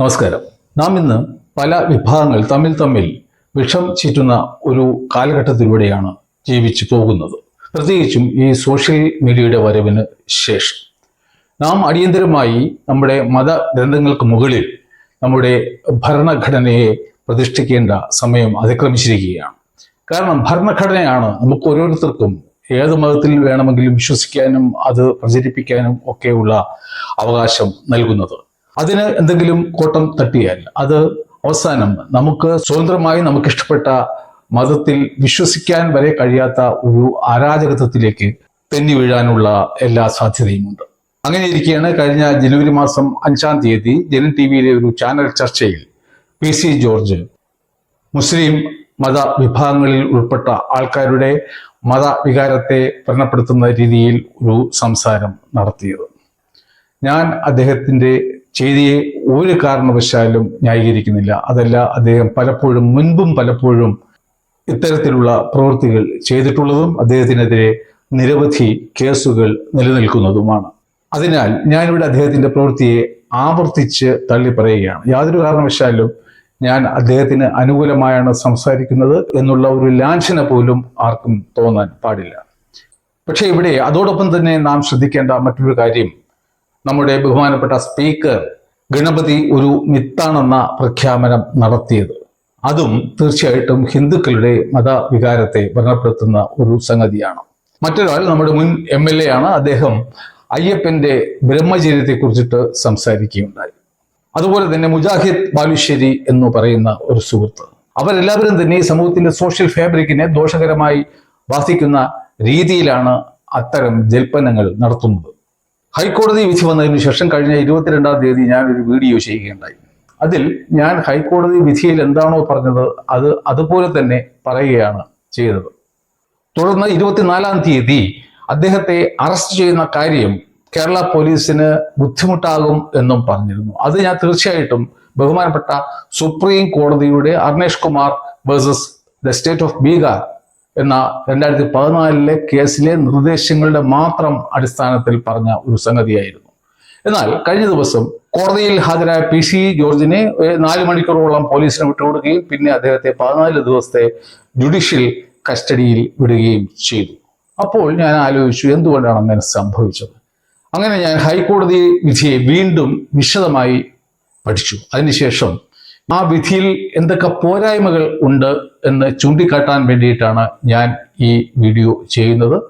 നമസ്കാരം. നാം ഇന്ന് പല വിഭാഗങ്ങൾ തമ്മിൽ തമ്മിൽ വിഷം ചീറ്റുന്ന ഒരു കാലഘട്ടത്തിലൂടെയാണ് ജീവിച്ചു പോകുന്നത്. പ്രത്യേകിച്ചും ഈ സോഷ്യൽ മീഡിയയുടെ വരവിന് ശേഷം. നാം അടിയന്തരമായി നമ്മുടെ മതഗ്രന്ഥങ്ങൾക്ക് മുകളിൽ നമ്മുടെ ഭരണഘടനയെ പ്രതിഷ്ഠിക്കേണ്ട സമയം അതിക്രമിച്ചിരിക്കുകയാണ്. കാരണം ഭരണഘടനയാണ് നമുക്ക് ഓരോരുത്തർക്കും ഏത് മതത്തിൽ വേണമെങ്കിലും വിശ്വസിക്കാനും അത് പ്രചരിപ്പിക്കാനും ഒക്കെയുള്ള അവകാശം നൽകുന്നത്. അതിന് എന്തെങ്കിലും കോട്ടം തട്ടിയാൽ അത് അവസാനം നമുക്ക് സ്വതന്ത്രമായി നമുക്ക് ഇഷ്ടപ്പെട്ട മതത്തിൽ വിശ്വസിക്കാൻ വരെ കഴിയാത്ത ഒരു അരാജകത്വത്തിലേക്ക് തെന്നി വീഴാനുള്ള എല്ലാ സാധ്യതയുമുണ്ട്. അങ്ങനെ ഇരിക്കെയാണ് കഴിഞ്ഞ ജനുവരി മാസം അഞ്ചാം തീയതി ജനൻ ടി വിയിലെ ഒരു ചാനൽ ചർച്ചയിൽ പി സി ജോർജ് മുസ്ലിം മത വിഭാഗങ്ങളിൽ ഉൾപ്പെട്ട ആൾക്കാരുടെ മത വികാരത്തെ വ്രണപ്പെടുത്തുന്ന രീതിയിൽ ഒരു സംസാരം നടത്തിയത്. ഞാൻ അദ്ദേഹത്തിന്റെ ചെയ്തിയെ ഒരു കാരണവശാലും ന്യായീകരിക്കുന്നില്ല. അതല്ല അദ്ദേഹം പലപ്പോഴും മുൻപും പലപ്പോഴും ഇത്തരത്തിലുള്ള പ്രവൃത്തികൾ ചെയ്തിട്ടുള്ളതും അദ്ദേഹത്തിനെതിരെ നിരവധി കേസുകൾ നിലനിൽക്കുന്നതുമാണ്. അതിനാൽ ഞാനിവിടെ അദ്ദേഹത്തിന്റെ പ്രവൃത്തിയെ ആവർത്തിച്ച് തള്ളി പറയുകയാണ് യാതൊരു കാരണവശാലും ഞാൻ അദ്ദേഹത്തിന് അനുകൂലമായാണ് സംസാരിക്കുന്നത് എന്നുള്ള ഒരു ലാഞ്ചന പോലും ആർക്കും തോന്നാൻ പാടില്ല. പക്ഷേ ഇവിടെ അതോടൊപ്പം തന്നെ നാം ശ്രദ്ധിക്കേണ്ട മറ്റൊരു കാര്യം നമ്മുടെ ബഹുമാനപ്പെട്ട സ്പീക്കർ ഗണപതി ഒരു മിത്താണെന്ന പ്രഖ്യാപനം നടത്തിയത്. അതും തീർച്ചയായിട്ടും ഹിന്ദുക്കളുടെ മതവികാരത്തെ വ്രണപ്പെടുത്തുന്ന ഒരു സംഗതിയാണ്. മറ്റൊരാൾ നമ്മുടെ മുൻ എം എൽ എ ആണ് അദ്ദേഹം അയ്യപ്പന്റെ ബ്രഹ്മചര്യത്തെ കുറിച്ചിട്ട് സംസാരിക്കുകയുണ്ടായി. അതുപോലെ തന്നെ മുജാഹിദ് ബാലുശ്ശേരി എന്ന് പറയുന്ന ഒരു സുഹൃത്ത്. അവരെല്ലാവരും തന്നെ ഈ സമൂഹത്തിന്റെ സോഷ്യൽ ഫാബ്രിക്കിനെ ദോഷകരമായി ബാധിക്കുന്ന രീതിയിലാണ് അത്തരം ജൽപ്പനങ്ങൾ നടത്തുന്നത്. ഹൈക്കോടതി വിധി വന്നതിന് ശേഷം കഴിഞ്ഞ ഇരുപത്തിരണ്ടാം തീയതി ഞാൻ ഒരു വീഡിയോ ചെയ്യുകയുണ്ടായി. അതിൽ ഞാൻ ഹൈക്കോടതി വിധിയിൽ എന്താണോ പറഞ്ഞത് അത് അതുപോലെ തന്നെ പറയുകയാണ് ചെയ്തത്. തുടർന്ന് ഇരുപത്തിനാലാം തീയതി അദ്ദേഹത്തെ അറസ്റ്റ് ചെയ്യുന്ന കാര്യം കേരള പോലീസിന് ബുദ്ധിമുട്ടാകും എന്നും പറഞ്ഞിരുന്നു. അത് ഞാൻ തീർച്ചയായിട്ടും ബഹുമാനപ്പെട്ട സുപ്രീം കോടതിയുടെ Arnesh Kumar versus the state of Bihar എന്ന രണ്ടായിരത്തി പതിനാലിലെ കേസിലെ നിർദ്ദേശങ്ങളുടെ മാത്രം അടിസ്ഥാനത്തിൽ പറഞ്ഞ ഒരു സംഗതിയായിരുന്നു. എന്നാൽ കഴിഞ്ഞ ദിവസം കോടതിയിൽ ഹാജരായ പി സി ജോർജിനെ നാല് മണിക്കൂറോളം പോലീസിന് വിട്ടുകൊടുക്കുകയും പിന്നെ അദ്ദേഹത്തെ പതിനാല് ദിവസത്തെ ജുഡീഷ്യൽ കസ്റ്റഡിയിൽ വിടുകയും ചെയ്തു. അപ്പോൾ ഞാൻ ആലോചിച്ചു എന്തുകൊണ്ടാണ് അങ്ങനെ സംഭവിച്ചത്? അങ്ങനെ ഞാൻ ഹൈക്കോടതി വിധിയെ വീണ്ടും വിശദമായി പഠിച്ചു. അതിനുശേഷം ആ വിധിയിൽ എന്തൊക്കെ പോരായ്മകൾ ഉണ്ട് എന്ന് ചൂണ്ടിക്കാട്ടാൻ വേണ്ടിയിട്ടാണ് ഞാൻ ഈ വീഡിയോ ചെയ്യുന്നത്.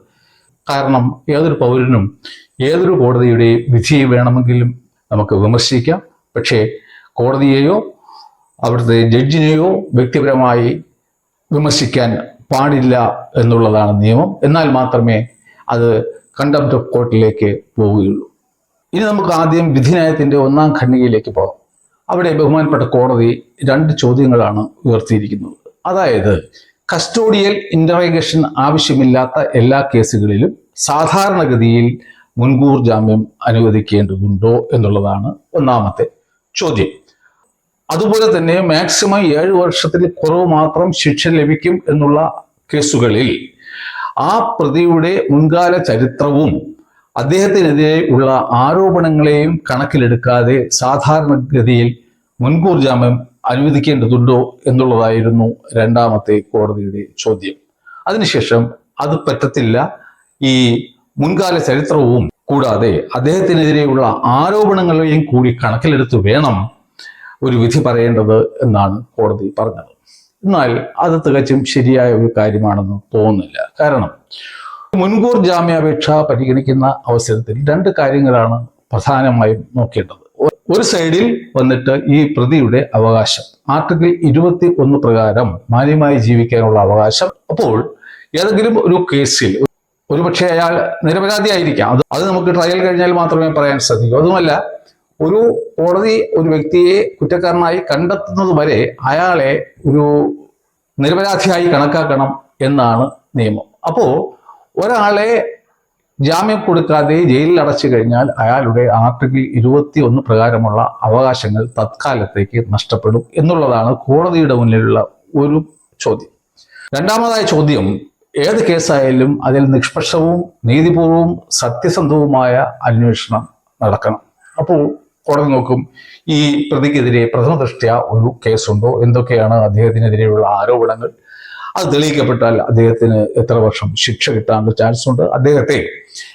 കാരണം ഏതൊരു പൗരനും ഏതൊരു കോടതിയുടെയും വിധിയെ വേണമെങ്കിലും നമുക്ക് വിമർശിക്കാം. പക്ഷേ കോടതിയെയോ അവിടുത്തെ ജഡ്ജിനെയോ വ്യക്തിപരമായി വിമർശിക്കാൻ പാടില്ല എന്നുള്ളതാണ് നിയമം. എന്നാൽ മാത്രമേ അത് കണ്ടംപ്റ്റ് കോർട്ടിലേക്ക് പോവുകയുള്ളൂ. ഇനി നമുക്ക് ആദ്യം വിധിന്യായത്തിന്റെ ഒന്നാം ഖണ്ഡികയിലേക്ക് പോകാം. അവിടെ ബഹുമാനപ്പെട്ട കോടതി രണ്ട് ചോദ്യങ്ങളാണ് ഉയർത്തിയിരിക്കുന്നത്. അതായത് കസ്റ്റോഡിയൽ ഇന്ററഗേഷൻ ആവശ്യമില്ലാത്ത എല്ലാ കേസുകളിലും സാധാരണഗതിയിൽ മുൻകൂർ ജാമ്യം അനുവദിക്കേണ്ടതുണ്ടോ എന്നുള്ളതാണ് ഒന്നാമത്തെ ചോദ്യം. അതുപോലെ തന്നെ മാക്സിമം ഏഴ് വർഷത്തിൽ കുറവ് മാത്രം ശിക്ഷ ലഭിക്കും എന്നുള്ള കേസുകളിൽ ആ പ്രതിയുടെ മുൻകാല ചരിത്രവും അദ്ദേഹത്തിനെതിരെ ഉള്ള ആരോപണങ്ങളെയും കണക്കിലെടുക്കാതെ സാധാരണഗതിയിൽ മുൻകൂർ ജാമ്യം അനുവദിക്കേണ്ടതുണ്ടോ എന്നുള്ളതായിരുന്നു രണ്ടാമത്തെ കോടതിയുടെ ചോദ്യം. അതിനുശേഷം അത് പറ്റത്തില്ല. ഈ മുൻകാല ചരിത്രവും കൂടാതെ അദ്ദേഹത്തിനെതിരെയുള്ള ആരോപണങ്ങളെയും കൂടി കണക്കിലെടുത്ത് വേണം ഒരു വിധി പറയേണ്ടത് എന്നാണ് കോടതി പറഞ്ഞത്. എന്നാൽ അത് തികച്ചും ശരിയായ ഒരു കാര്യമാണെന്ന് തോന്നുന്നില്ല. കാരണം മുൻകൂർ ജാമ്യാപേക്ഷ പരിഗണിക്കുന്ന അവസരത്തിൽ രണ്ട് കാര്യങ്ങളാണ് പ്രധാനമായും നോക്കേണ്ടത്. ഒരു സൈഡിൽ വന്നിട്ട് ഈ പ്രതിയുടെ അവകാശം ആർട്ടിക്കിൾ ഇരുപത്തി ഒന്ന് പ്രകാരം മാന്യമായി ജീവിക്കാനുള്ള അവകാശം. അപ്പോൾ ഏതെങ്കിലും ഒരു കേസിൽ ഒരുപക്ഷെ അയാൾ നിരപരാധിയായിരിക്കാം. അത് അത് നമുക്ക് ട്രയൽ കഴിഞ്ഞാൽ മാത്രമേ പറയാൻ സാധിക്കൂ. അതുമല്ല ഒരു കോടതി ഒരു വ്യക്തിയെ കുറ്റക്കാരനായി കണ്ടെത്തുന്നത് വരെ അയാളെ ഒരു നിരപരാധിയായി കണക്കാക്കണം എന്നാണ് നിയമം. അപ്പോ ഒരാളെ ജാമ്യം കൊടുക്കാതെ ജയിലിൽ അടച്ചു കഴിഞ്ഞാൽ അയാളുടെ ആർട്ടിക്കിൾ ഇരുപത്തി ഒന്ന് പ്രകാരമുള്ള അവകാശങ്ങൾ തത്കാലത്തേക്ക് നഷ്ടപ്പെടും എന്നുള്ളതാണ് കോടതിയുടെ മുന്നിലുള്ള ഒരു ചോദ്യം. രണ്ടാമതായ ചോദ്യം ഏത് കേസായാലും അതിൽ നിഷ്പക്ഷവും നീതിപൂർവവും സത്യസന്ധവുമായ അന്വേഷണം നടക്കണം. അപ്പോൾ കോടതി നോക്കും ഈ പ്രതിക്കെതിരെ പ്രഥമ ദൃഷ്ട്യ ഒരു കേസുണ്ടോ? എന്തൊക്കെയാണ് അദ്ദേഹത്തിനെതിരെയുള്ള ആരോപണങ്ങൾ? അത് തെളിയിക്കപ്പെട്ടാൽ അദ്ദേഹത്തിന് എത്ര വർഷം ശിക്ഷ കിട്ടാനുള്ള ചാൻസ് ഉണ്ട്. അദ്ദേഹത്തെ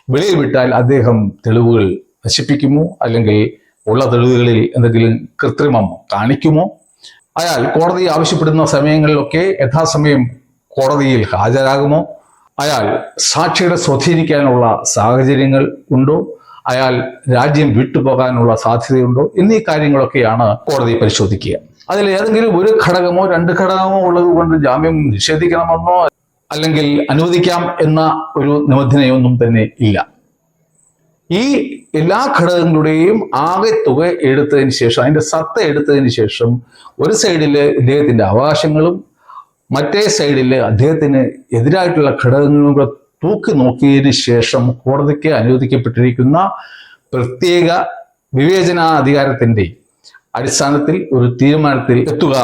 വെളിയിൽ വിട്ടാൽ അദ്ദേഹം തെളിവുകൾ നശിപ്പിക്കുമോ? അല്ലെങ്കിൽ ഉള്ള തെളിവുകളിൽ എന്തെങ്കിലും കൃത്രിമം കാണിക്കുമോ? അയാൾ കോടതി ആവശ്യപ്പെടുന്ന സമയങ്ങളിലൊക്കെ യഥാസമയം കോടതിയിൽ ഹാജരാകുമോ? അയാൾ സാക്ഷികളെ സ്വാധീനിക്കാനുള്ള സാഹചര്യങ്ങൾ ഉണ്ടോ? അയാൾ രാജ്യം വിട്ടുപോകാനുള്ള സാധ്യതയുണ്ടോ? എന്നീ കാര്യങ്ങളൊക്കെയാണ് കോടതി പരിശോധിക്കുക. അതിൽ ഏതെങ്കിലും ഒരു ഘടകമോ രണ്ട് ഘടകമോ ഉള്ളത് കൊണ്ട് ജാമ്യം നിഷേധിക്കണമെന്നോ അല്ലെങ്കിൽ അനുവദിക്കാം എന്ന ഒരു നിബന്ധനയൊന്നും തന്നെ ഇല്ല. ഈ എല്ലാ ഘടകങ്ങളുടെയും ആകെ തുക എടുത്തതിന് ശേഷം അതിന്റെ സത്ത എടുത്തതിന് ശേഷം ഒരു സൈഡിൽ ഇദ്ദേഹത്തിന്റെ അവകാശങ്ങളും മറ്റേ സൈഡിൽ അദ്ദേഹത്തിന് എതിരായിട്ടുള്ള ഘടകങ്ങളും കൂടെ തൂക്കി നോക്കിയതിന് ശേഷം കോടതിക്ക് അനുവദിക്കപ്പെട്ടിരിക്കുന്ന പ്രത്യേക വിവേചനാധികാരത്തിന്റെ അടിസ്ഥാനത്തിൽ ഒരു തീരുമാനത്തിൽ എത്തുക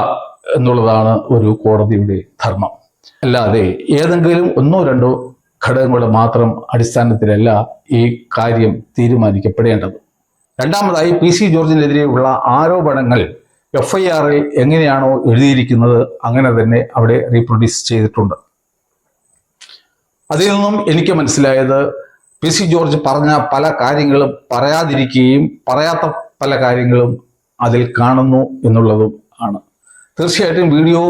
എന്നുള്ളതാണ് ഒരു കോടതിയുടെ ധർമ്മം. അല്ലാതെ ഏതെങ്കിലും ഒന്നോ രണ്ടോ ഘടകങ്ങൾ മാത്രം അടിസ്ഥാനത്തിലല്ല ഈ കാര്യം തീരുമാനിക്കപ്പെടേണ്ടത്. രണ്ടാമതായി പി സി ജോർജിനെതിരെയുള്ള ആരോപണങ്ങൾ എഫ് ഐ ആറിൽ എങ്ങനെയാണോ എഴുതിയിരിക്കുന്നത് അങ്ങനെ തന്നെ അവിടെ റീപ്രൊഡ്യൂസ് ചെയ്തിട്ടുണ്ട്. അതിൽ നിന്നും എനിക്ക് മനസ്സിലായത് പി സി ജോർജ് പറഞ്ഞ പല കാര്യങ്ങളും പറയാതിരിക്കുകയും പറയാത്ത പല കാര്യങ്ങളും അതിൽ കാണുന്നു എന്നുള്ളതും ആണ്. തീർച്ചയായിട്ടും വീഡിയോ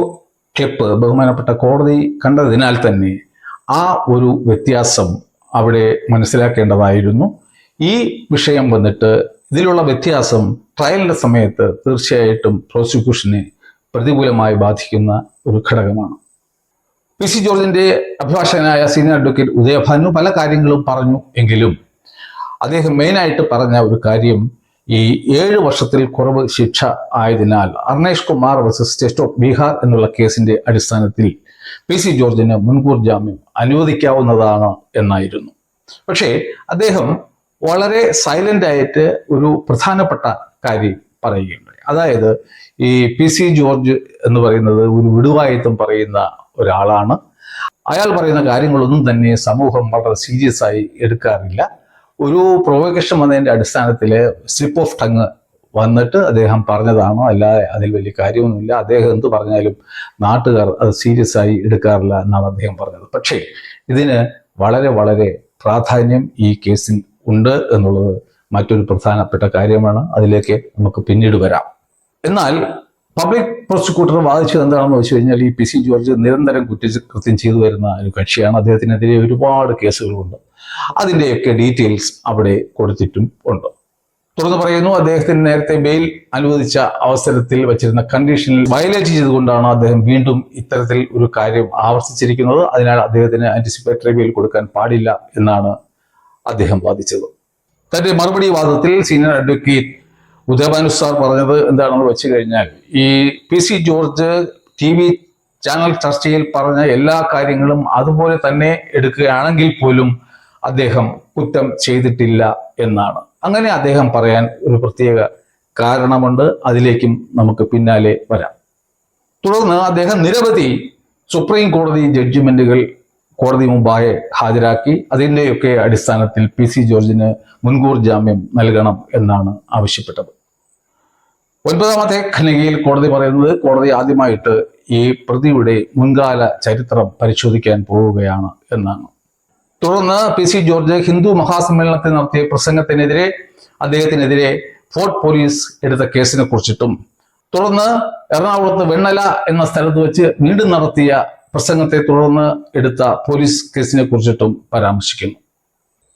ക്ലിപ്പ് ബഹുമാനപ്പെട്ട കോടതി കണ്ടതിനാൽ തന്നെ ആ ഒരു വ്യത്യാസം അവിടെ മനസ്സിലാക്കേണ്ടതായിരുന്നു. ഈ വിഷയം വന്നിട്ട് ഇതിലുള്ള വ്യത്യാസം ട്രയലിന്റെ സമയത്ത് തീർച്ചയായിട്ടും പ്രോസിക്യൂഷനെ പ്രതികൂലമായി ബാധിക്കുന്ന ഒരു ഘടകമാണ്. പി സി ജോർജിന്റെ അഭിഭാഷകനായ സീനിയർ അഡ്വക്കേറ്റ് ഉദയഭാനു പല കാര്യങ്ങളും പറഞ്ഞു എങ്കിലും അദ്ദേഹം മെയിനായിട്ട് പറഞ്ഞ ഒരു കാര്യം ഈ ഏഴ് വർഷത്തിൽ കുറവ് ശിക്ഷ ആയതിനാൽ Arnesh Kumar versus state of Bihar എന്നുള്ള കേസിന്റെ അടിസ്ഥാനത്തിൽ പി സി ജോർജിന് മുൻകൂർ ജാമ്യം അനുവദിക്കാവുന്നതാണ് എന്നായിരുന്നു. പക്ഷേ അദ്ദേഹം വളരെ സൈലന്റ് ആയിട്ട് ഒരു പ്രധാനപ്പെട്ട കാര്യം പറയുകയുണ്ടായി. അതായത് ഈ പി സി ജോർജ് എന്ന് പറയുന്നത് ഒരു വിടുവായത്വം പറയുന്ന ഒരാളാണ്. അയാൾ പറയുന്ന കാര്യങ്ങളൊന്നും തന്നെ സമൂഹം വളരെ സീരിയസ് ആയി എടുക്കാറില്ല. ഒരു പ്രൊവക്കേഷൻ വന്നതിന്റെ അടിസ്ഥാനത്തിൽ സ്ലിപ്പ് ഓഫ് ടങ് വന്നിട്ട് അദ്ദേഹം പറഞ്ഞതാണോ? അല്ല അതിൽ വലിയ കാര്യമൊന്നുമില്ല. അദ്ദേഹം എന്ത് പറഞ്ഞാലും നാട്ടുകാർ അത് സീരിയസ് ആയി എടുക്കാറില്ല എന്നാണ് അദ്ദേഹം പറഞ്ഞത്. പക്ഷേ ഇതിന് വളരെ വളരെ പ്രാധാന്യം ഈ കേസിൽ ഉണ്ട് എന്നുള്ളത് മറ്റൊരു പ്രധാനപ്പെട്ട കാര്യമാണ്. അതിലേക്ക് നമുക്ക് പിന്നീട് വരാം. എന്നാൽ പബ്ലിക് പ്രോസിക്യൂട്ടർ വാദിച്ചത് എന്താണെന്ന് വെച്ച് കഴിഞ്ഞാൽ ഈ പി സി ജോർജ് നിരന്തരം കുറ്റകൃത്യം ചെയ്തു വരുന്ന ഒരു കക്ഷിയാണ്. അദ്ദേഹത്തിനെതിരെ ഒരുപാട് കേസുകളുണ്ട്. അതിന്റെയൊക്കെ ഡീറ്റെയിൽസ് അവിടെ കൊടുത്തിട്ടും ഉണ്ട്. തുറന്നു പറയുന്നു അദ്ദേഹത്തിന് നേരത്തെ ബെയിൽ അനുവദിച്ച അവസരത്തിൽ വച്ചിരുന്ന കണ്ടീഷനിൽ വയലേറ്റ് ചെയ്തുകൊണ്ടാണ് അദ്ദേഹം വീണ്ടും ഇത്തരത്തിൽ ഒരു കാര്യം ആവർത്തിച്ചിരിക്കുന്നത്. അതിനാൽ അദ്ദേഹത്തിന് ആന്റിസിപ്പേറ്ററി ബെയിൽ കൊടുക്കാൻ പാടില്ല എന്നാണ് അദ്ദേഹം വാദിച്ചത്. തന്റെ മറുപടി വാദത്തിൽ സീനിയർ അഡ്വക്കേറ്റ് ഉദയഭാനു സാർ പറഞ്ഞത് എന്താണെന്ന് വെച്ച് കഴിഞ്ഞാൽ ഈ P C George T V channel ചർച്ചയിൽ പറഞ്ഞ എല്ലാ കാര്യങ്ങളും അതുപോലെ തന്നെ എടുക്കുകയാണെങ്കിൽ പോലും അദ്ദേഹം കുറ്റം ചെയ്തിട്ടില്ല എന്നാണ്. അങ്ങനെ അദ്ദേഹം പറയാൻ ഒരു പ്രത്യേക കാരണമുണ്ട്. അതിലേക്കും നമുക്ക് പിന്നാലെ വരാം. തുടർന്ന് അദ്ദേഹം നിരവധി സുപ്രീം കോടതി ജഡ്ജ്മെന്റുകൾ കോടതി മുമ്പാകെ ഹാജരാക്കി. അതിന്റെയൊക്കെ അടിസ്ഥാനത്തിൽ പി സി ജോർജിന് മുൻകൂർ ജാമ്യം നൽകണം എന്നാണ് ആവശ്യപ്പെട്ടത്. ഒൻപതാമത്തെ ഖനികയിൽ കോടതി പറയുന്നത് കോടതി ആദ്യമായിട്ട് ഈ പ്രതിയുടെ മുൻകാല ചരിത്രം പരിശോധിക്കാൻ പോവുകയാണ് എന്നാണ്. തുടർന്ന് പി സി ജോർജ് ഹിന്ദു മഹാസമ്മേളനത്തിൽ നടത്തിയ പ്രസംഗത്തിനെതിരെ അദ്ദേഹത്തിനെതിരെ ഫോർട്ട് പോലീസ് എടുത്ത കേസിനെ കുറിച്ചിട്ടും തുടർന്ന് എറണാകുളത്ത് വെണ്ണല എന്ന സ്ഥലത്ത് വെച്ച് വീണ്ടും നടത്തിയ പ്രസംഗത്തെ തുടർന്ന് എടുത്ത പോലീസ് കേസിനെ കുറിച്ചിട്ടും പരാമർശിക്കുന്നു.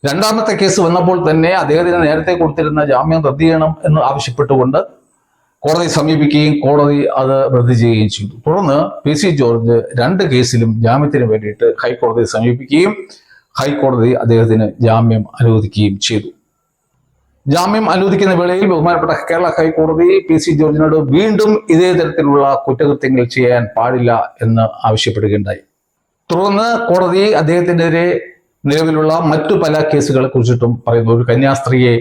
രണ്ടാമത്തെ കേസ് വന്നപ്പോൾ തന്നെ അദ്ദേഹത്തിന് നേരത്തെ കൊടുത്തിരുന്ന ജാമ്യം റദ്ദ് ചെയ്യണം എന്ന് ആവശ്യപ്പെട്ടുകൊണ്ട് കോടതി സമീപിക്കുകയും കോടതി അത് റദ്ദ് ചെയ്യുകയും ചെയ്തു. തുടർന്ന് പി സി ജോർജ് രണ്ട് കേസിലും ജാമ്യത്തിന് വേണ്ടിയിട്ട് ഹൈക്കോടതിയെ സമീപിക്കുകയും ഹൈക്കോടതി അദ്ദേഹത്തിന് ജാമ്യം അനുവദിക്കുകയും ചെയ്തു. ജാമ്യം അനുവദിക്കുന്ന വേളയിൽ ബഹുമാനപ്പെട്ട കേരള ഹൈക്കോടതി പി സി ജോർജിനോട് വീണ്ടും ഇതേ തരത്തിലുള്ള കുറ്റകൃത്യങ്ങൾ ചെയ്യാൻ പാടില്ല എന്ന് ആവശ്യപ്പെടുകയുണ്ടായി. തുടർന്ന് കോടതി അദ്ദേഹത്തിനെതിരെ നിലവിലുള്ള മറ്റു പല കേസുകളെ കുറിച്ചിട്ടും പറയുന്നു. ഒരു കന്യാസ്ത്രീയെ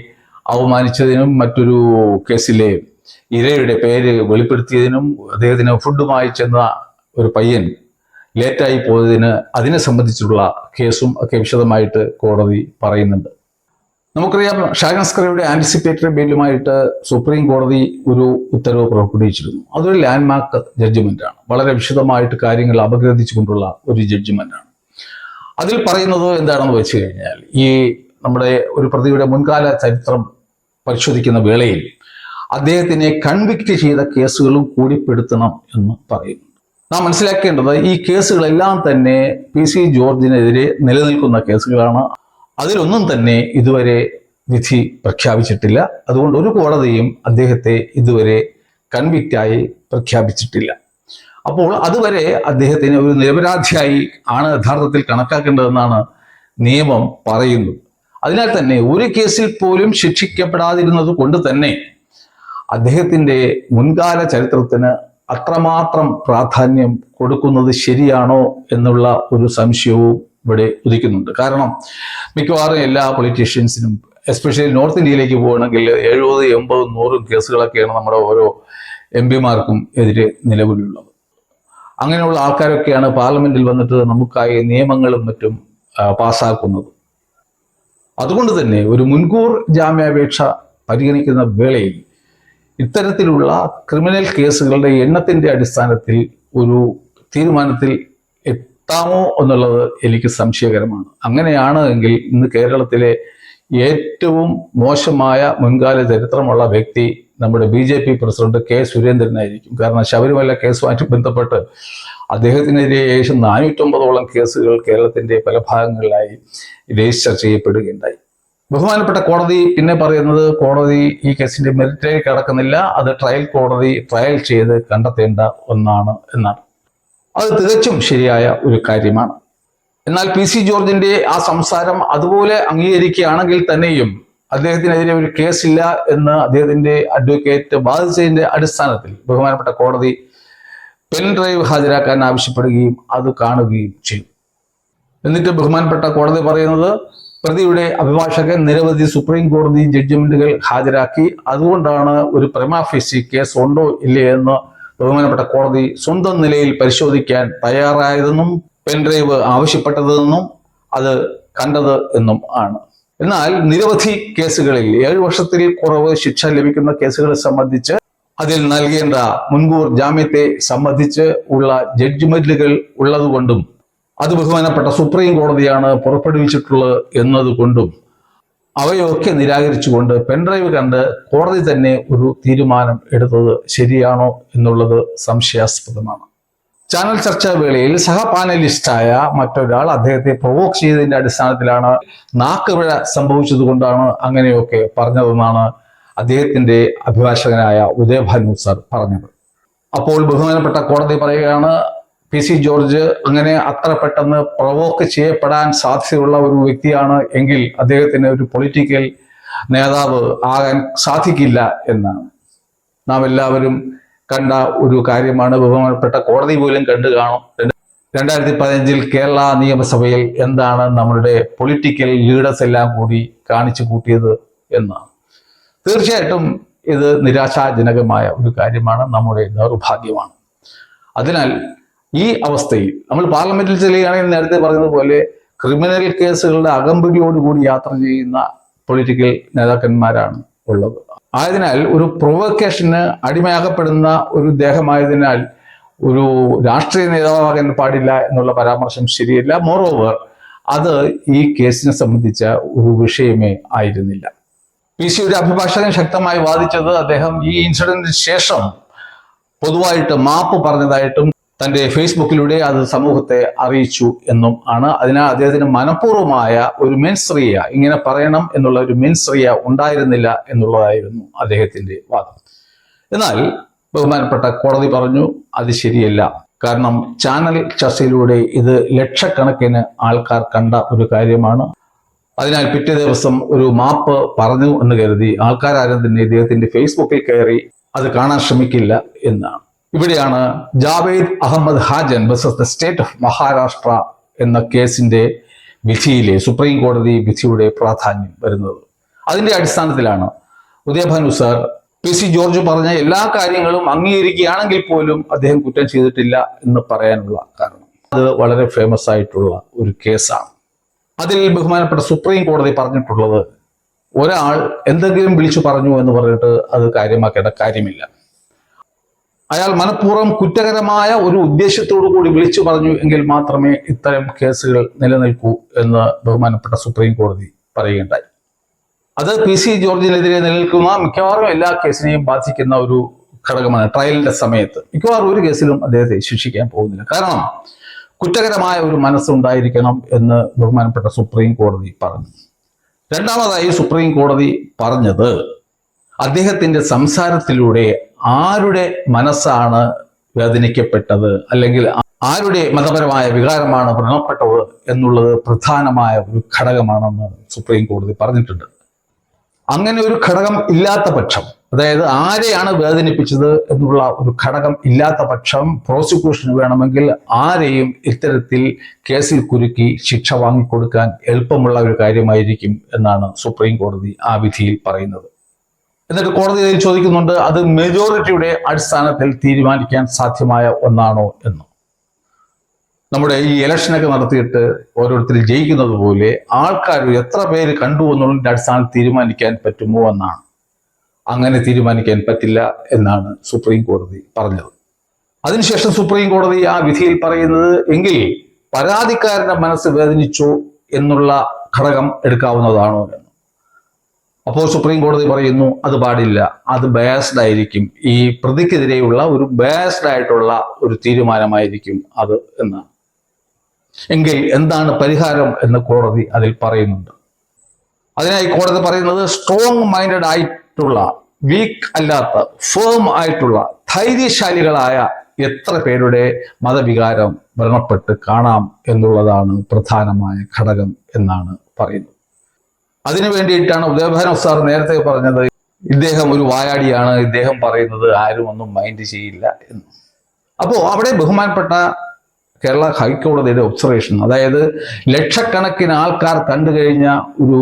അവമാനിച്ചതിനും മറ്റൊരു കേസിലെ ഇരയുടെ പേര് വെളിപ്പെടുത്തിയതിനും അദ്ദേഹത്തിന് ഫുഡുമായി ചെന്ന ഒരു പയ്യൻ ലേറ്റായി പോയതിന് അതിനെ സംബന്ധിച്ചുള്ള കേസും ഒക്കെ വിശദമായിട്ട് കോടതി പറയുന്നുണ്ട്. നമുക്കറിയാം ഷാഗൻസ്കറയുടെ ആന്റിസിപ്പേറ്ററി ബെയിലുമായിട്ട് സുപ്രീം കോടതി ഒരു ഉത്തരവ് പുറപ്പെടുവിച്ചിരുന്നു. അതൊരു ലാൻഡ്മാർക്ക് ജഡ്ജ്മെന്റ് ആണ്. വളരെ വിശദമായിട്ട് കാര്യങ്ങൾ അപഗ്രഥിച്ചുകൊണ്ടുള്ള ഒരു ജഡ്ജ്മെന്റ് ആണ്. അതിൽ പറയുന്നത് എന്താണെന്ന് വെച്ച് കഴിഞ്ഞാൽ ഈ നമ്മുടെ ഒരു പ്രതിയുടെ മുൻകാല ചരിത്രം പരിശോധിക്കുന്ന വേളയിൽ അദ്ദേഹത്തിനെ കൺവിക്ട് ചെയ്ത കേസുകളും കൂടി പെടുത്തണം എന്ന് പറയുന്നു നാം മനസ്സിലാക്കേണ്ടത് ഈ കേസുകളെല്ലാം തന്നെ പി സി ജോർജിനെതിരെ നിലനിൽക്കുന്ന കേസുകളാണ്. അതിലൊന്നും തന്നെ ഇതുവരെ വിധി പ്രഖ്യാപിച്ചിട്ടില്ല. അതുകൊണ്ട് ഒരു കോടതിയും അദ്ദേഹത്തെ ഇതുവരെ കൺവിക്റ്റായി പ്രഖ്യാപിച്ചിട്ടില്ല. അപ്പോൾ അതുവരെ അദ്ദേഹത്തിന് ഒരു നിരപരാധിയായി ആണ് യഥാർത്ഥത്തിൽ കണക്കാക്കേണ്ടതെന്നാണ് നിയമം പറയുന്നത്. അതിനാൽ തന്നെ ഒരു കേസിൽ പോലും ശിക്ഷിക്കപ്പെടാതിരുന്നത് കൊണ്ട് തന്നെ അദ്ദേഹത്തിന്റെ മുൻകാല ചരിത്രത്തിന് അത്രമാത്രം പ്രാധാന്യം കൊടുക്കുന്നത് ശരിയാണോ എന്നുള്ള ഒരു സംശയവും ഇവിടെ ഉദിക്കുന്നുണ്ട്. കാരണം മിക്കവാറും എല്ലാ പൊളിറ്റീഷ്യൻസിനും എസ്പെഷ്യലി നോർത്ത് ഇന്ത്യയിലേക്ക് പോകണമെങ്കിൽ എഴുപത് എൺപത് നൂറും കേസുകളൊക്കെയാണ് നമ്മുടെ ഓരോ എം പിമാർക്കും എതിരെ നിലവിലുള്ളത്. അങ്ങനെയുള്ള ആൾക്കാരൊക്കെയാണ് പാർലമെന്റിൽ വന്നിട്ട് നമുക്കായി നിയമങ്ങളും മറ്റും പാസ്സാക്കുന്നത്. അതുകൊണ്ട് തന്നെ ഒരു മുൻകൂർ ജാമ്യാപേക്ഷ പരിഗണിക്കുന്ന വേളയിൽ ഇത്തരത്തിലുള്ള ക്രിമിനൽ കേസുകളുടെ എണ്ണത്തിന്റെ അടിസ്ഥാനത്തിൽ ഒരു തീരുമാനത്തിൽ എത്താമോ എന്നുള്ളത് എനിക്ക് സംശയകരമാണ്. അങ്ങനെയാണ് എങ്കിൽ ഇന്ന് കേരളത്തിലെ ഏറ്റവും മോശമായ മുൻകാല ചരിത്രമുള്ള വ്യക്തി നമ്മുടെ B J P president K സുരേന്ദ്രനായിരിക്കും. കാരണം ശബരിമല കേസുമായിട്ട് ബന്ധപ്പെട്ട് അദ്ദേഹത്തിനെതിരെ ഏകദേശം നാനൂറ്റൊമ്പതോളം കേസുകൾ കേരളത്തിന്റെ പല ഭാഗങ്ങളിലായി രജിസ്റ്റർ ചെയ്യപ്പെടുകയുണ്ടായി. ബഹുമാനപ്പെട്ട കോടതി പിന്നെ പറയുന്നത് കോടതി ഈ കേസിന്റെ മെറിറ്റിലേക്ക് കടക്കുന്നില്ല അത് ട്രയൽ കോടതി ട്രയൽ ചെയ്ത് കണ്ടെത്തേണ്ട ഒന്നാണ് എന്നാണ്. അത് തികച്ചും ശരിയായ ഒരു കാര്യമാണ്. എന്നാൽ പി സി ജോർജിന്റെ ആ സംസാരം അതുപോലെ അംഗീകരിക്കുകയാണെങ്കിൽ തന്നെയും അദ്ദേഹത്തിനെതിരെ ഒരു കേസില്ല എന്ന് അദ്ദേഹത്തിന്റെ അഡ്വക്കേറ്റ് ബാധിച്ചതിന്റെ അടിസ്ഥാനത്തിൽ ബഹുമാനപ്പെട്ട കോടതി പെൻ ഡ്രൈവ് ഹാജരാക്കാൻ ആവശ്യപ്പെടുകയും അത് കാണുകയും ചെയ്യും. എന്നിട്ട് ബഹുമാനപ്പെട്ട കോടതി പറയുന്നത് പ്രതിയുടെ അഭിഭാഷകൻ നിരവധി സുപ്രീം കോടതി ജഡ്ജ്മെന്റുകൾ ഹാജരാക്കി. അതുകൊണ്ടാണ് ഒരു പ്രമാഫിസി കേസ് ഉണ്ടോ ഇല്ലേ എന്ന് ബഹുമാനപ്പെട്ട കോടതി സ്വന്തം നിലയിൽ പരിശോധിക്കാൻ തയ്യാറായതെന്നും പെൻഡ്രൈവ് ആവശ്യപ്പെട്ടതെന്നും അത് കണ്ടത് എന്നും ആണ്. എന്നാൽ നിരവധി കേസുകളിൽ ഏഴ് വർഷത്തിൽ കുറവ് ശിക്ഷ ലഭിക്കുന്ന കേസുകളെ സംബന്ധിച്ച് അതിൽ നൽകേണ്ട മുൻകൂർ ജാമ്യത്തെ സംബന്ധിച്ച് ഉള്ള ജഡ്ജ്മെന്റുകൾ ഉള്ളതുകൊണ്ടും അത് ബഹുമാനപ്പെട്ട സുപ്രീം കോടതിയാണ് പുറപ്പെടുവിച്ചിട്ടുള്ളത് എന്നതുകൊണ്ടും അവയൊക്കെ നിരാകരിച്ചുകൊണ്ട് പെൻഡ്രൈവ് കണ്ട് കോടതി തന്നെ ഒരു തീരുമാനം എടുത്തത് ശരിയാണോ എന്നുള്ളത് സംശയാസ്പദമാണ്. ചാനൽ ചർച്ചാ വേളയിൽ സഹപാനലിസ്റ്റായ മറ്റൊരാൾ അദ്ദേഹത്തെ പ്രൊവോക്ക് ചെയ്തതിന്റെ അടിസ്ഥാനത്തിലാണ് നാക്കുപിഴ സംഭവിച്ചത് കൊണ്ടാണ് അങ്ങനെയൊക്കെ പറഞ്ഞതെന്നാണ് അദ്ദേഹത്തിന്റെ അഭിഭാഷകനായ ഉദയഭാനു സർ പറഞ്ഞത്. അപ്പോൾ ബഹുമാനപ്പെട്ട കോടതി പറയുകയാണ് പി സി ജോർജ് അങ്ങനെ അത്ര പെട്ടെന്ന് പ്രൊവോക്ക് ചെയ്യപ്പെടാൻ സാധ്യതയുള്ള ഒരു വ്യക്തിയാണ് എങ്കിൽ അദ്ദേഹത്തിന് ഒരു പൊളിറ്റിക്കൽ നേതാവ് ആകാൻ സാധിക്കില്ല എന്നാണ്. നാം എല്ലാവരും കണ്ട ഒരു കാര്യമാണ്. ബഹുമാനപ്പെട്ട കോടതി പോലും കണ്ടു കാണും. രണ്ടായിരത്തി പതിനഞ്ചിൽ കേരള നിയമസഭയിൽ എന്താണ് നമ്മളുടെ പൊളിറ്റിക്കൽ ലീഡേഴ്സ് എല്ലാം കൂടി കാണിച്ചു കൂട്ടിയത് എന്നാണ് തീർച്ചയായിട്ടും ഇത് നിരാശാജനകമായ ഒരു കാര്യമാണ്. നമ്മുടെ ദൗർഭാഗ്യമാണ്. അതിനാൽ ഈ അവസ്ഥയിൽ നമ്മൾ പാർലമെന്റിൽ ചെല്ലുകയാണെങ്കിൽ നേരത്തെ പറഞ്ഞതുപോലെ ക്രിമിനൽ കേസുകളുടെ അകമ്പടിയോടുകൂടി യാത്ര ചെയ്യുന്ന പൊളിറ്റിക്കൽ നേതാക്കന്മാരാണ് ഉള്ളത്. ആയതിനാൽ ഒരു പ്രൊവക്കേഷന് അടിമയാകപ്പെടുന്ന ഒരു ദേഹമായതിനാൽ ഒരു രാഷ്ട്രീയ നേതാവാകാൻ പാടില്ല എന്നുള്ള പരാമർശം ശരിയല്ല. മോറോവർ അത് ഈ കേസിനെ സംബന്ധിച്ച ഒരു വിഷയമേ ആയിരുന്നില്ല. പി സിയുടെ അഭിഭാഷകൻ ശക്തമായി വാദിച്ചത് അദ്ദേഹം ഈ ഇൻസിഡന്റിന് ശേഷം പൊതുവായിട്ട് മാപ്പ് പറഞ്ഞതായിട്ടും തന്റെ ഫേസ്ബുക്കിലൂടെ അത് സമൂഹത്തെ അറിയിച്ചു എന്നും ആണ്. അതിനാൽ അദ്ദേഹത്തിന് മനഃപൂർവമായ ഒരു മെൻസ്രിയ ഇങ്ങനെ പറയണം എന്നുള്ള ഒരു മെൻസ്രിയ ഉണ്ടായിരുന്നില്ല എന്നുള്ളതായിരുന്നു അദ്ദേഹത്തിന്റെ വാദം. എന്നാൽ ബഹുമാനപ്പെട്ട കോടതി പറഞ്ഞു അത് ശരിയല്ല. കാരണം ചാനൽ ചർച്ചയിലൂടെ ഇത് ലക്ഷക്കണക്കിന് ആൾക്കാർ കണ്ട ഒരു കാര്യമാണ്. അതിനാൽ പിറ്റേ ദിവസം ഒരു മാപ്പ് പറഞ്ഞു എന്ന് കരുതി ആൾക്കാരും തന്നെ ഇദ്ദേഹത്തിന്റെ ഫേസ്ബുക്കിൽ കയറി അത് കാണാൻ ശ്രമിക്കില്ല എന്നാണ്. ഇവിടെയാണ് Javed Ahmed Hajam versus the state of Maharashtra എന്ന കേസിന്റെ വിധിയിലെ സുപ്രീം കോടതി വിധിയുടെ പ്രാധാന്യം വരുന്നത്. അതിന്റെ അടിസ്ഥാനത്തിലാണ് Udayabhanu sir P C George പറഞ്ഞ എല്ലാ കാര്യങ്ങളും അംഗീകരിക്കുകയാണെങ്കിൽ പോലും അദ്ദേഹം കുറ്റം ചെയ്തിട്ടില്ല എന്ന് പറയാനുള്ള കാരണം. അത് വളരെ ഫേമസ് ആയിട്ടുള്ള ഒരു കേസാണ്. അതിൽ ബഹുമാനപ്പെട്ട സുപ്രീം കോടതി പറഞ്ഞിട്ടുള്ളത് ഒരാൾ എന്തെങ്കിലും വിളിച്ചു പറഞ്ഞു എന്ന് പറഞ്ഞിട്ട് അത് കാര്യമാക്കേണ്ട കാര്യമില്ല. അയാൾ മനഃപൂർവം കുറ്റകരമായ ഒരു ഉദ്ദേശത്തോടു കൂടി വിളിച്ചു പറഞ്ഞു എങ്കിൽ മാത്രമേ ഇത്തരം കേസുകൾ നിലനിൽക്കൂ എന്ന് ബഹുമാനപ്പെട്ട സുപ്രീം കോടതി പറയുകയുണ്ടായി. അത് പി സി ജോർജിനെതിരെ നിലനിൽക്കുന്ന മിക്കവാറും എല്ലാ കേസിനെയും ബാധിക്കുന്ന ഒരു ഘടകമാണ് ട്രയലിന്റെ സമയത്ത്. മിക്കവാറും ഒരു കേസിലും അദ്ദേഹത്തെ ശിക്ഷിക്കാൻ പോകുന്നില്ല. കാരണം കുറ്റകരമായ ഒരു മനസ്സുണ്ടായിരിക്കണം എന്ന് ബഹുമാനപ്പെട്ട സുപ്രീം കോടതി പറഞ്ഞു. രണ്ടാമതായി സുപ്രീം കോടതി പറഞ്ഞത് അദ്ദേഹത്തിന്റെ സംസാരത്തിലൂടെ ആരുടെ മനസ്സാണ് വേദനിക്കപ്പെട്ടത്? അല്ലെങ്കിൽ ആരുടെ മതപരമായ വികാരമാണ് വ്രണപ്പെട്ടത് എന്നുള്ളത് പ്രധാനമായ ഒരു ഘടകമാണെന്ന് സുപ്രീം കോടതി പറഞ്ഞിട്ടുണ്ട്. അങ്ങനെ ഒരു ഘടകം ഇല്ലാത്ത പക്ഷം അതായത് ആരെയാണ് വേദനിപ്പിച്ചത് എന്നുള്ള ഒരു ഘടകം ഇല്ലാത്ത പക്ഷം പ്രോസിക്യൂഷന് വേണമെങ്കിൽ ആരെയും ഇത്തരത്തിൽ കേസിൽ കുരുക്കി ശിക്ഷ വാങ്ങിക്കൊടുക്കാൻ എളുപ്പമുള്ള ഒരു കാര്യമായിരിക്കും എന്നാണ് സുപ്രീം കോടതി ആ വിധിയിൽ പറയുന്നത്. എന്നിട്ട് കോടതി ചോദിക്കുന്നുണ്ട് അത് മെജോറിറ്റിയുടെ അടിസ്ഥാനത്തിൽ തീരുമാനിക്കാൻ സാധ്യമായ ഒന്നാണോ എന്ന്? നമ്മുടെ ഈ ഇലക്ഷനൊക്കെ നടത്തിയിട്ട് ഓരോരുത്തർ ജയിക്കുന്നത് പോലെ ആൾക്കാർ എത്ര പേര് കണ്ടു എന്നുള്ളതിന്റെ അടിസ്ഥാനത്തിൽ തീരുമാനിക്കാൻ പറ്റുമോ എന്നാണ്. അങ്ങനെ തീരുമാനിക്കാൻ പറ്റില്ല എന്നാണ് സുപ്രീം കോടതി പറഞ്ഞത്. അതിനുശേഷം സുപ്രീം കോടതി ആ വിധിയിൽ പറയുന്നത് എങ്കിൽ പരാതിക്കാരന്റെ മനസ്സ് വേദനിച്ചു എന്നുള്ള ഘടകം എടുക്കാവുന്നതാണോ? എന്ന്. അപ്പോൾ സുപ്രീം കോടതി പറയുന്നു അത് പാടില്ല. അത് ബേസ്ഡ് ആയിരിക്കും. ഈ പ്രതിക്കെതിരെയുള്ള ഒരു ബേസ്ഡ് ആയിട്ടുള്ള ഒരു തീരുമാനമായിരിക്കും അത് എന്നാണ് എങ്കിൽ എന്താണ് പരിഹാരം എന്ന് കോടതി അതിൽ പറയുന്നുണ്ട്. അതിനായി കോടതി പറയുന്നത് സ്ട്രോങ് മൈൻഡഡ് ആയിട്ടുള്ള വീക്ക് അല്ലാത്ത ഫേം ആയിട്ടുള്ള ധൈര്യശാലികളായ എത്ര പേരുടെ മതവികാരം വ്രണപ്പെട്ട് കാണാം എന്നുള്ളതാണ് പ്രധാനമായ ഘടകം എന്നാണ് പറയുന്നത്. അതിനു വേണ്ടിയിട്ടാണ് ഉദയഭാനു സാർ നേരത്തെ പറഞ്ഞത് ഇദ്ദേഹം ഒരു വായാടിയാണ് ഇദ്ദേഹം പറയുന്നത് ആരും ഒന്നും മൈൻഡ് ചെയ്യില്ല എന്ന്. അപ്പോൾ അവിടെ ബഹുമാനപ്പെട്ട കേരള ഹൈക്കോടതിയുടെ ഒബ്സർവേഷൻ അതായത് ലക്ഷക്കണക്കിന് ആൾക്കാർ കണ്ടു കഴിഞ്ഞ ഒരു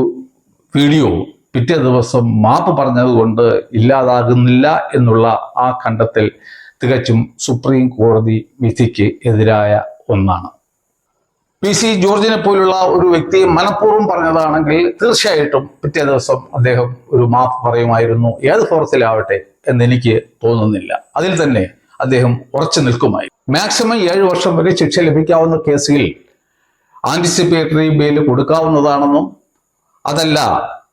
വീഡിയോ പിറ്റേ ദിവസം മാപ്പ് പറഞ്ഞതുകൊണ്ട് ഇല്ലാതാകുന്നില്ല എന്നുള്ള ആ കണ്ടെത്തൽ തികച്ചും സുപ്രീം കോടതി വിധിക്ക് എതിരായ ഒന്നാണ്. പി സി ജോർജിനെ പോലുള്ള ഒരു വ്യക്തി മനഃപൂർവം പറഞ്ഞതാണെങ്കിൽ തീർച്ചയായിട്ടും പിറ്റേ ദിവസം അദ്ദേഹം ഒരു മാപ്പ് പറയുമായിരുന്നു. ഏത് ഫോറത്തിലാവട്ടെ എന്ന് എനിക്ക് തോന്നുന്നില്ല. അതിൽ തന്നെ അദ്ദേഹം ഉറച്ചു നിൽക്കുമായി. മാക്സിമം ഏഴ് വർഷം വരെ ശിക്ഷ ലഭിക്കാവുന്ന കേസിൽ ആന്റിസിപ്പേറ്ററി ബെയിൽ കൊടുക്കാവുന്നതാണെന്നും അതല്ല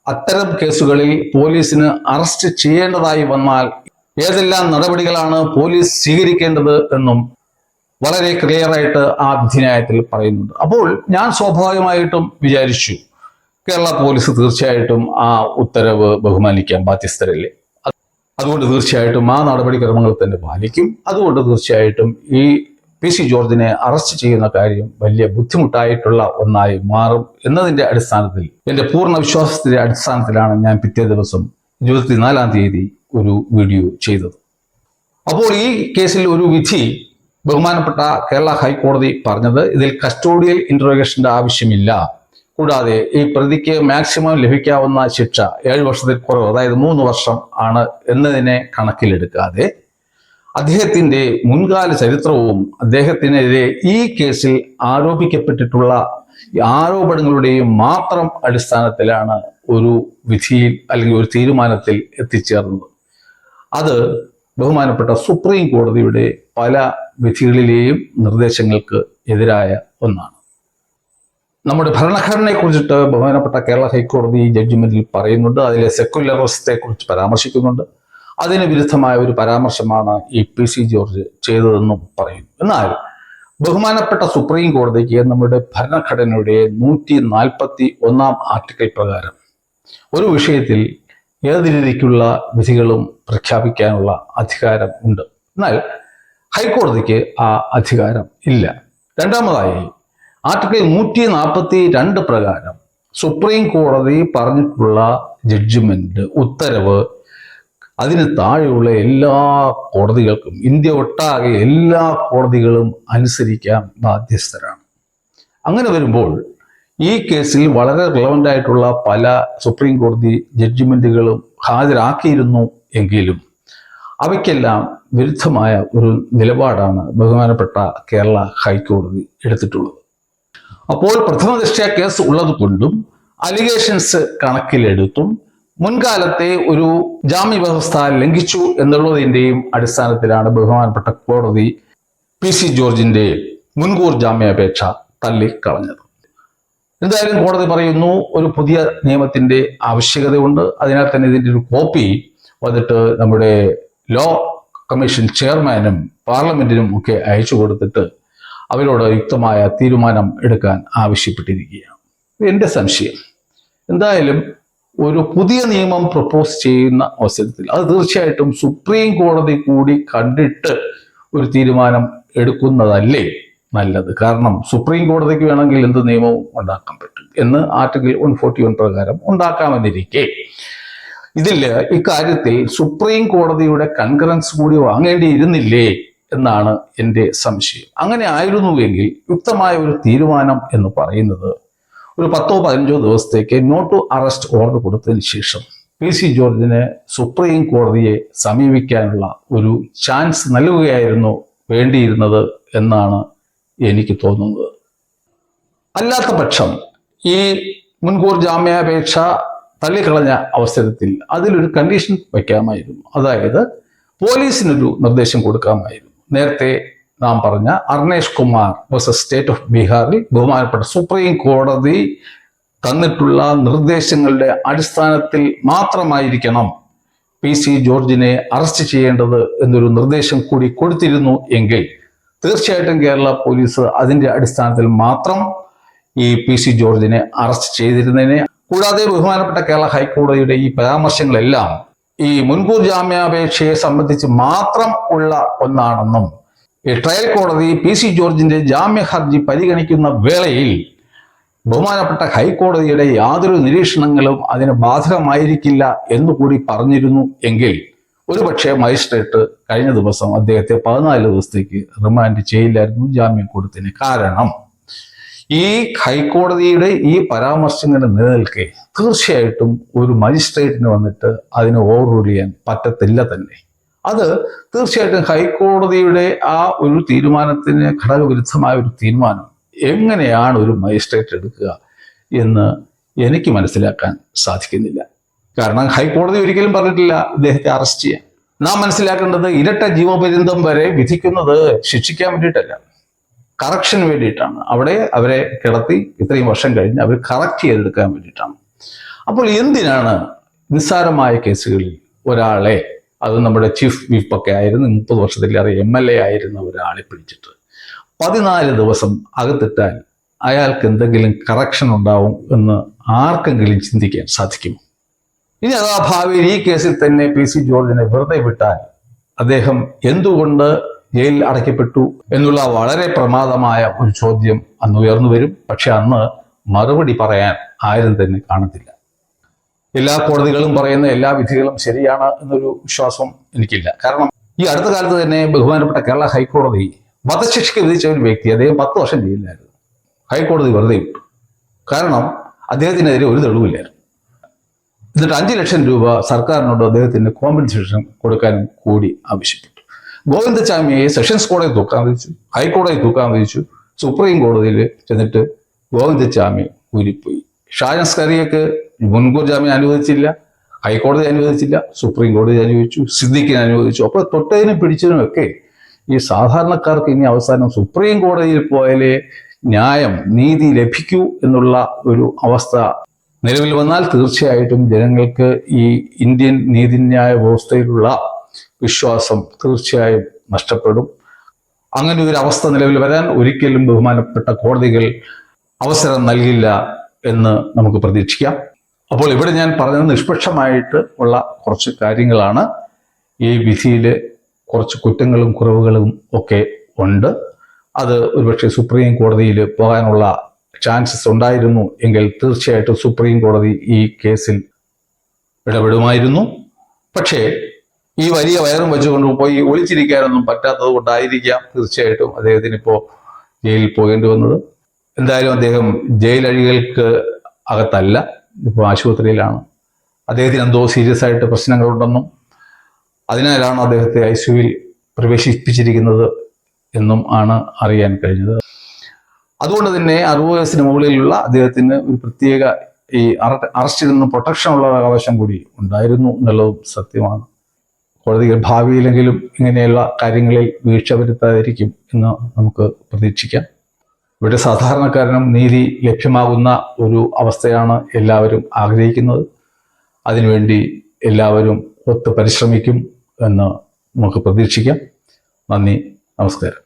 അത്തരം കേസുകളിൽ പോലീസിന് അറസ്റ്റ് ചെയ്യേണ്ടതായി വന്നാൽ ഏതെല്ലാം നടപടികളാണ് പോലീസ് സ്വീകരിക്കേണ്ടത് എന്നും വളരെ ക്ലിയർ ആയിട്ട് ആ വിധിന്യായത്തിൽ പറയുന്നുണ്ട്. അപ്പോൾ ഞാൻ സ്വാഭാവികമായിട്ടും വിചാരിച്ചു കേരള പോലീസ് തീർച്ചയായിട്ടും ആ ഉത്തരവ് ബഹുമാനിക്കാൻ ബാധ്യസ്ഥരല്ലേ? അതുകൊണ്ട് തീർച്ചയായിട്ടും ആ നടപടിക്രമങ്ങൾ തന്നെ പാലിക്കും. അതുകൊണ്ട് തീർച്ചയായിട്ടും ഈ പി സി ജോർജിനെ അറസ്റ്റ് ചെയ്യുന്ന കാര്യം വലിയ ബുദ്ധിമുട്ടായിട്ടുള്ള ഒന്നായി മാറും എന്നതിന്റെ അടിസ്ഥാനത്തിൽ എന്റെ പൂർണ വിശ്വാസത്തിന്റെ അടിസ്ഥാനത്തിലാണ് ഞാൻ പിറ്റേ ദിവസം ഇരുപത്തിനാലാം തീയതി ഒരു വീഡിയോ ചെയ്തത്. അപ്പോൾ ഈ കേസിൽ ഒരു വിധി ബഹുമാനപ്പെട്ട കേരള ഹൈക്കോടതി പറഞ്ഞത് ഇതിൽ കസ്റ്റോഡിയൽ ഇൻട്രോഗേഷന്റെ ആവശ്യമില്ല. കൂടാതെ ഈ പ്രതിക്ക് മാക്സിമം ലഭിക്കാവുന്ന ശിക്ഷ ഏഴ് വർഷത്തിൽ കുറവ് അതായത് മൂന്ന് വർഷം ആണ് എന്നതിനെ കണക്കിലെടുക്കാതെ അദ്ദേഹത്തിന്റെ മുൻകാല ചരിത്രവും അദ്ദേഹത്തിനെതിരെ ഈ കേസിൽ ആരോപിക്കപ്പെട്ടിട്ടുള്ള ആരോപണങ്ങളുടെയും മാത്രം അടിസ്ഥാനത്തിലാണ് ഒരു വിധിയിൽ അല്ലെങ്കിൽ ഒരു തീരുമാനത്തിൽ എത്തിച്ചേർന്നത്. അത് ബഹുമാനപ്പെട്ട സുപ്രീം കോടതിയുടെ പല വിധികളിലെയും നിർദ്ദേശങ്ങൾക്ക് എതിരായ ഒന്നാണ്. നമ്മുടെ ഭരണഘടനയെ കുറിച്ചിട്ട് ബഹുമാനപ്പെട്ട കേരള ഹൈക്കോടതി ജഡ്ജ്മെന്റിൽ പറയുന്നുണ്ട്. അതിലെ സെക്കുലറിസത്തെ കുറിച്ച് പരാമർശിക്കുന്നുണ്ട്. അതിന് വിരുദ്ധമായ ഒരു പരാമർശമാണ് ഈ പി സി ജോർജ് ചെയ്തതെന്നും പറയുന്നു. എന്നാൽ ബഹുമാനപ്പെട്ട സുപ്രീം കോടതിക്ക് നമ്മുടെ ഭരണഘടനയുടെ നൂറ്റി നാൽപ്പത്തി ഒന്നാം ആർട്ടിക്കിൾ പ്രകാരം ഒരു വിഷയത്തിൽ ഏത് രീതിക്കുള്ള വിധികളും പ്രഖ്യാപിക്കാനുള്ള അധികാരം ഉണ്ട്. എന്നാൽ ഹൈക്കോടതിക്ക് ആ അധികാരം ഇല്ല. രണ്ടാമതായി ആർട്ടിക്കിൾ നൂറ്റി നാൽപ്പത്തി രണ്ട് പ്രകാരം സുപ്രീം കോടതി പറഞ്ഞിട്ടുള്ള ജഡ്ജ്മെന്റ് ഉത്തരവ് അതിന് താഴെയുള്ള എല്ലാ കോടതികൾക്കും ഇന്ത്യ ഒട്ടാകെ എല്ലാ കോടതികളും അനുസരിക്കാൻ ബാധ്യസ്ഥരാണ്. അങ്ങനെ വരുമ്പോൾ ഈ കേസിൽ വളരെ റിലവന്റ് ആയിട്ടുള്ള പല സുപ്രീം കോടതി ജഡ്ജ്മെന്റുകളും ഹാജരാക്കിയിരുന്നു എങ്കിലും അവയ്ക്കെല്ലാം വിരുദ്ധമായ ഒരു നിലപാടാണ് ബഹുമാനപ്പെട്ട കേരള ഹൈക്കോടതി എടുത്തിട്ടുള്ളത്. അപ്പോൾ പ്രഥമ ദൃഷ്ട്യാ കേസ് ഉള്ളത് കൊണ്ടും അലിഗേഷൻസ് കണക്കിലെടുത്തും മുൻകാലത്തെ ഒരു ജാമ്യ വ്യവസ്ഥ ലംഘിച്ചു എന്നുള്ളതിന്റെയും അടിസ്ഥാനത്തിലാണ് ബഹുമാനപ്പെട്ട കോടതി പി സി ജോർജിന്റെ മുൻകൂർ ജാമ്യാപേക്ഷ തള്ളിക്കളഞ്ഞത്. എന്തായാലും കോടതി പറയുന്നു ഒരു പുതിയ നിയമത്തിന്റെ ആവശ്യകതയുണ്ട്. അതിനാൽ തന്നെ ഇതിന്റെ ഒരു കോപ്പി വന്നിട്ട് നമ്മുടെ ലോ കമ്മീഷൻ ചെയർമാനും പാർലമെന്റിനും ഒക്കെ അയച്ചു കൊടുത്തിട്ട് അവരോട് യുക്തമായ തീരുമാനം എടുക്കാൻ ആവശ്യപ്പെട്ടിരിക്കുകയാണ്. എന്റെ സംശയം എന്തായാലും ഒരു പുതിയ നിയമം പ്രപ്പോസ് ചെയ്യുന്ന അവസരത്തിൽ അത് തീർച്ചയായിട്ടും സുപ്രീം കോടതി കൂടി കണ്ടിട്ട് ഒരു തീരുമാനം എടുക്കുന്നതല്ലേ നല്ലത്? കാരണം സുപ്രീം കോടതിക്ക് വേണമെങ്കിൽ എന്ത് നിയമവും ഉണ്ടാക്കാൻ പറ്റും എന്ന് ആർട്ടിക്കിൾ വൺ ഫോർട്ടി വൺ പ്രകാരം ഉണ്ടാക്കാമെന്നിരിക്കെ. ഇതിൽ ഇക്കാര്യത്തിൽ സുപ്രീം കോടതിയുടെ കൺകറൻസ് കൂടി വാങ്ങേണ്ടിയിരുന്നില്ലേ എന്നാണ് എന്റെ സംശയം. അങ്ങനെ ആയിരുന്നുവെങ്കിൽ യുക്തമായ ഒരു തീരുമാനം എന്ന് പറയുന്നത് ഒരു പത്തോ പതിനഞ്ചോ ദിവസത്തേക്ക് നോട്ട് ടു അറസ്റ്റ് ഓർഡർ കൊടുത്തതിന് ശേഷം പി സി ജോർജിന് സുപ്രീം കോടതിയെ സമീപിക്കാനുള്ള ഒരു ചാൻസ് നൽകുകയായിരുന്നു വേണ്ടിയിരുന്നത് എന്നാണ് എനിക്ക് തോന്നുന്നത്. അല്ലാത്ത പക്ഷം ഈ മുൻകൂർ ജാമ്യാപേക്ഷ തള്ളിക്കളഞ്ഞ അവസരത്തിൽ അതിലൊരു കണ്ടീഷൻ വയ്ക്കാമായിരുന്നു. അതായത് പോലീസിനൊരു നിർദ്ദേശം കൊടുക്കാമായിരുന്നു. നേരത്തെ നാം പറഞ്ഞ Arnesh Kumar versus state of ബീഹാറിൽ ബഹുമാനപ്പെട്ട സുപ്രീം കോടതി തന്നിട്ടുള്ള നിർദ്ദേശങ്ങളുടെ അടിസ്ഥാനത്തിൽ മാത്രമായിരിക്കണം പി സി ജോർജിനെ അറസ്റ്റ് ചെയ്യേണ്ടത് എന്നൊരു നിർദ്ദേശം കൂടി കൊടുത്തിരുന്നു എങ്കിൽ തീർച്ചയായിട്ടും കേരള പോലീസ് അതിന്റെ അടിസ്ഥാനത്തിൽ മാത്രം ഈ പി സി ജോർജിനെ അറസ്റ്റ് ചെയ്തിരുന്നതിനെ കൂടാതെ ബഹുമാനപ്പെട്ട കേരള ഹൈക്കോടതിയുടെ ഈ പരാമർശങ്ങളെല്ലാം ഈ മുൻകൂർ ജാമ്യാപേക്ഷയെ സംബന്ധിച്ച് മാത്രം ഉള്ള ഒന്നാണെന്നും ഈ ട്രയൽ കോടതി പി സി ജോർജിന്റെ ജാമ്യ ഹർജി പരിഗണിക്കുന്ന വേളയിൽ ബഹുമാനപ്പെട്ട ഹൈക്കോടതിയുടെ യാതൊരു നിരീക്ഷണങ്ങളും അതിന് ബാധകമായിരിക്കില്ല എന്ന് കൂടി പറഞ്ഞിരുന്നു എങ്കിൽ ഒരുപക്ഷെ മജിസ്ട്രേറ്റ് കഴിഞ്ഞ ദിവസം അദ്ദേഹത്തെ പതിനാല് ദിവസത്തേക്ക് റിമാൻഡ് ചെയ്യില്ലായിരുന്നു ജാമ്യം കൊടുത്തതിന് കാരണം. ഈ ഹൈക്കോടതിയുടെ ഈ പരാമർശങ്ങളുടെ നിലനിൽക്കെ തീർച്ചയായിട്ടും ഒരു മജിസ്ട്രേറ്റിന് വന്നിട്ട് അതിനെ ഓവർ റൂൾ ചെയ്യാൻ പറ്റത്തില്ല തന്നെ. അത് തീർച്ചയായിട്ടും ഹൈക്കോടതിയുടെ ആ ഒരു തീരുമാനത്തിന് ഘടകവിരുദ്ധമായ ഒരു തീരുമാനം എങ്ങനെയാണ് ഒരു മജിസ്ട്രേറ്റ് എടുക്കുക എന്ന് എനിക്ക് മനസ്സിലാക്കാൻ സാധിക്കുന്നില്ല. കാരണം ഹൈക്കോടതി ഒരിക്കലും പറഞ്ഞിട്ടില്ല ഇദ്ദേഹത്തെ അറസ്റ്റ് ചെയ്യാൻ. നാം മനസ്സിലാക്കേണ്ടത് ഇരട്ട ജീവപര്യന്തം വരെ വിധിക്കുന്നത് ശിക്ഷിക്കാൻ വേണ്ടിയിട്ടല്ല. കറക്ഷന് വേണ്ടിയിട്ടാണ്. അവിടെ അവരെ കിടത്തി ഇത്രയും വർഷം കഴിഞ്ഞ് അവർ കറക്റ്റ് ചെയ്തെടുക്കാൻ വേണ്ടിയിട്ടാണ്. അപ്പോൾ എന്തിനാണ് നിസ്സാരമായ കേസുകളിൽ ഒരാളെ അത് നമ്മുടെ ചീഫ് വിപ്പൊക്കെ ആയിരുന്നു മുപ്പത് വർഷത്തിലേറെ എം എൽ എ ആയിരുന്ന ഒരാളെ പിടിച്ചിട്ട് പതിനാല് ദിവസം അകത്തിട്ടാൽ അയാൾക്ക് എന്തെങ്കിലും കറക്ഷൻ ഉണ്ടാവും എന്ന് ആർക്കെങ്കിലും ചിന്തിക്കാൻ സാധിക്കുമോ? ഇനി അതാ ഭാവിയിൽ ഈ കേസിൽ തന്നെ പി സി ജോർജിനെ വെറുതെ വിട്ടാൽ അദ്ദേഹം എന്തുകൊണ്ട് ജയിലിൽ അടയ്ക്കപ്പെട്ടു എന്നുള്ള വളരെ പ്രമാദമായ ഒരു ചോദ്യം അന്ന് ഉയർന്നു വരും. പക്ഷെ അന്ന് മറുപടി പറയാൻ ആരും തന്നെ കാണത്തില്ല. എല്ലാ കോടതികളും പറയുന്ന എല്ലാ വിധികളും ശരിയാണ് എന്നൊരു വിശ്വാസം എനിക്കില്ല. കാരണം ഈ അടുത്ത കാലത്ത് തന്നെ ബഹുമാനപ്പെട്ട കേരള ഹൈക്കോടതി വധശിക്ഷയ്ക്ക് വിധിച്ച ഒരു വ്യക്തി അദ്ദേഹം പത്ത് വർഷം ജയിലിലായിരുന്നു. ഹൈക്കോടതി വെറുതെ വിട്ടു. കാരണം അദ്ദേഹത്തിനെതിരെ ഒരു തെളിവില്ലായിരുന്നു. എന്നിട്ട് അഞ്ച് ലക്ഷം രൂപ സർക്കാരിനോട് അദ്ദേഹത്തിന് കോമ്പൻസേഷൻ കൊടുക്കാനും കൂടി ആവശ്യപ്പെട്ടു. ഗോവിന്ദചാമിയെ സെഷൻസ് കോടതി തൂക്കാൻ വിധിച്ചു. ഹൈക്കോടതി തൂക്കാൻ വിധിച്ചു. സുപ്രീം കോടതിയിൽ ചെന്നിട്ട് ഗോവിന്ദചാമി ഊരിപ്പോയി. ഷാജൻ സ്കറിയക്ക് മുൻകൂർ ജാമ്യം അനുവദിച്ചില്ല. ഹൈക്കോടതി അനുവദിച്ചില്ല. സുപ്രീം കോടതി അനുവദിച്ചു. സിദ്ദിഖിന് അനുവദിച്ചു. അപ്പോൾ തൊട്ടതിനും പിടിച്ചതിനുമൊക്കെ ഈ സാധാരണക്കാർക്ക് ഇനി അവസാനം സുപ്രീം കോടതിയിൽ പോയാലേ ന്യായം നീതി ലഭിക്കൂ എന്നുള്ള ഒരു അവസ്ഥ നിലവിൽ വന്നാൽ തീർച്ചയായിട്ടും ജനങ്ങൾക്ക് ഈ ഇന്ത്യൻ നീതിന്യായ വ്യവസ്ഥയിലുള്ള വിശ്വാസം തീർച്ചയായും നഷ്ടപ്പെടും. അങ്ങനെ ഒരു അവസ്ഥ നിലവിൽ വരാൻ ഒരിക്കലും ബഹുമാനപ്പെട്ട കോടതികൾ അവസരം നൽകില്ല എന്ന് നമുക്ക് പ്രതീക്ഷിക്കാം. അപ്പോൾ ഇവിടെ ഞാൻ പറഞ്ഞത് നിഷ്പക്ഷമായിട്ട് ഉള്ള കുറച്ച് കാര്യങ്ങളാണ്. ഈ വിധിയിൽ കുറച്ച് കുറ്റങ്ങളും കുറവുകളും ഒക്കെ ഉണ്ട്. അത് ഒരുപക്ഷെ സുപ്രീം കോടതിയിൽ പോകാനുള്ള ചാൻസസ് ഉണ്ടായിരുന്നു എങ്കിൽ തീർച്ചയായിട്ടും സുപ്രീം കോടതി ഈ കേസിൽ ഇടപെടുമായിരുന്നു. പക്ഷേ ഈ വലിയ വയറും വെച്ചുകൊണ്ട് പോയി ഒളിച്ചിരിക്കാനൊന്നും പറ്റാത്തത് കൊണ്ടായിരിക്കാം തീർച്ചയായിട്ടും അദ്ദേഹത്തിന് ഇപ്പോൾ ജയിലിൽ പോകേണ്ടി വന്നത്. എന്തായാലും അദ്ദേഹം ജയിലഴികൾക്ക് അകത്തല്ല ഇപ്പോൾ ആശുപത്രിയിലാണ്. അദ്ദേഹത്തിന് എന്തോ സീരിയസ് ആയിട്ട് പ്രശ്നങ്ങളുണ്ടെന്നും അതിനാലാണ് അദ്ദേഹത്തെ ഐ സിയുവിൽ പ്രവേശിപ്പിച്ചിരിക്കുന്നത് എന്നും ആണ് അറിയാൻ കഴിഞ്ഞത്. അതുകൊണ്ട് തന്നെ അറുപത് വയസ്സിന് മുകളിലുള്ള അദ്ദേഹത്തിന് ഒരു പ്രത്യേക ഈ അറ- അറസ്റ്റിൽ നിന്ന് പ്രൊട്ടക്ഷൻ ഉള്ള അവകാശം കൂടി ഉണ്ടായിരുന്നു എന്നുള്ളതും സത്യമാണ്. കോടതികൾ ഭാവിയിലെങ്കിലും ഇങ്ങനെയുള്ള കാര്യങ്ങളിൽ വീഴ്ച വരുത്താതിരിക്കും എന്ന് നമുക്ക് പ്രതീക്ഷിക്കാം. ഇവിടെ സാധാരണക്കാരനും നീതി ലഭ്യമാകുന്ന ഒരു അവസ്ഥയാണ് എല്ലാവരും ആഗ്രഹിക്കുന്നത്. അതിനുവേണ്ടി എല്ലാവരും ഒത്ത് പരിശ്രമിക്കും എന്ന് നമുക്ക് പ്രതീക്ഷിക്കാം. നന്ദി നമസ്കാരം.